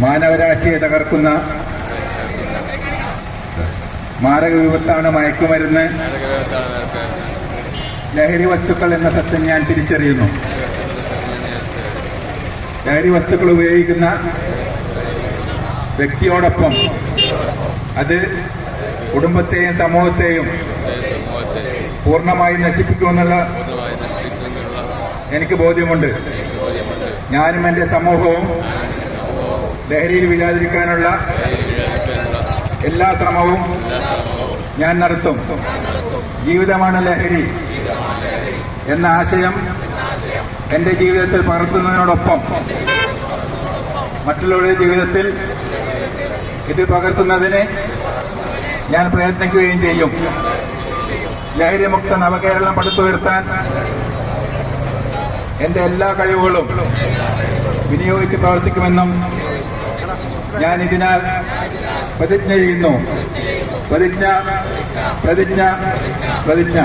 മാനവരാശിയെ തകർക്കുന്ന മാരക വിപത്താണ് മയക്കുമരുന്ന്. ലഹരി വസ്തുക്കൾ എന്ന സത്യം ഞാൻ തിരിച്ചറിയുന്നു. ലഹരി വസ്തുക്കൾ ഉപയോഗിക്കുന്ന വ്യക്തിയോടൊപ്പം അത് കുടുംബത്തെയും സമൂഹത്തെയും പൂർണമായി നശിപ്പിക്കുമെന്നുള്ള എനിക്ക് ബോധ്യമുണ്ട്. ഞാനും എന്റെ സമൂഹവും ലഹരിയിൽ വീഴാതിരിക്കാനുള്ള എല്ലാ ശ്രമവും ഞാൻ നടത്തും. ജീവിതമാണ് ലഹരി എന്ന ആശയം എന്റെ ജീവിതത്തിൽ പകർത്തുന്നതിനോടൊപ്പം മറ്റുള്ളവരുടെ ജീവിതത്തിൽ ഇത് പകർത്തുന്നതിന് ഞാൻ പ്രയത്നിക്കുകയും ചെയ്യും. ലഹരിമുക്ത നവകേരളം പടുത്തുയർത്താൻ എന്റെ എല്ലാ കഴിവുകളും വിനിയോഗിച്ച് പ്രവർത്തിക്കുമെന്നും ഞാൻ ഇതിനാൽ പ്രതിജ്ഞ ചെയ്യുന്നു. പ്രതിജ്ഞ പ്രതിജ്ഞ പ്രതിജ്ഞ.